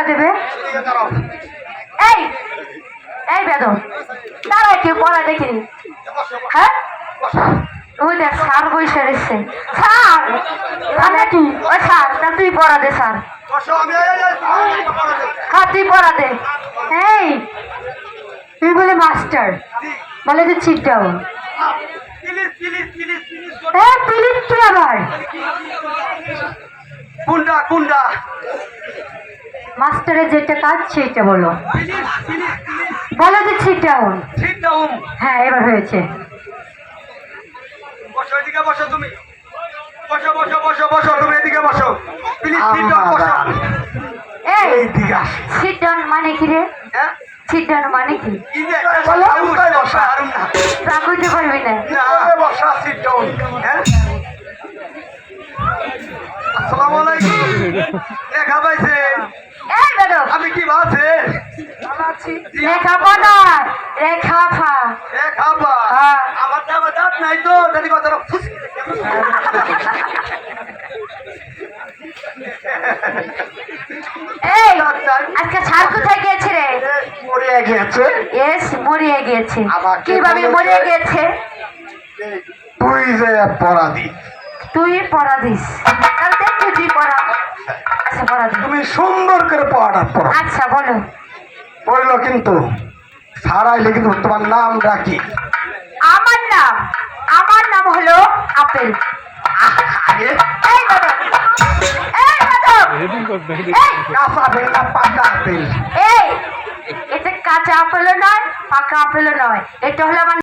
কি পড়া দেবে? এই এই বেদম তারা কেউ পড়া দেখিনি হ্যাঁ। ওই দেখ, স্যার বসে রয়েছে। স্যার মানে কি? ওই স্যার তা তুই পড়া দে, স্যার। হ্যাঁ তুই পড়া দে। এই, তুই বলে মাস্টার। বলে যে চিট ডাউন। হ্যাঁ প্লিজ কি আবার। কুন্ডা কুন্ডা। মাস্টারের যেটা কাজ সেইটা বলো। বলে যে চিট ডাউন হ্যাঁ এবার হয়েছে। বসো এদিকে বসো তুমি। বসো বসো বসো বসো তুমি এদিকে বসো। প্লিজ সিট ডাউন বসো। এই এইদিকে সিট ডাউন মানে কি রে? হ্যাঁ? সিট ডাউন মানে কি? বলো বসা। না পারবি না। না বসা সিট ডাউন হ্যাঁ? আসসালামু আলাইকুম। দেখা পাইছেন এই বেদম আপনি কি রেখা রেখা ফা খাবা হ্যাঁ। আমার দাম দাঁত নাই তো যদি কথাটা ফুস এই আজকে স্যার কোথায় গিয়েছে রে? মরে গেছে এস মরিয়ে গিয়েছে। কীভাবে মরিয়ে গিয়েছে? তুই যে পড়া তুই পড়া পড়া আচ্ছা পড়া তুমি সুন্দর করে পড়াটা পড়ো। আচ্ছা বলো। বলল কিন্তু সারাইলে কিন্তু তোমার নাম ডাকি আমার নাম আমার নাম হলো আপেল। এই ম্যাডাম এই কাঁচা আপেল না পাকা আপেল? এই এটা কাঁচা আপেলও নয় পাকা আপেলও নয়। এটা হলো আমার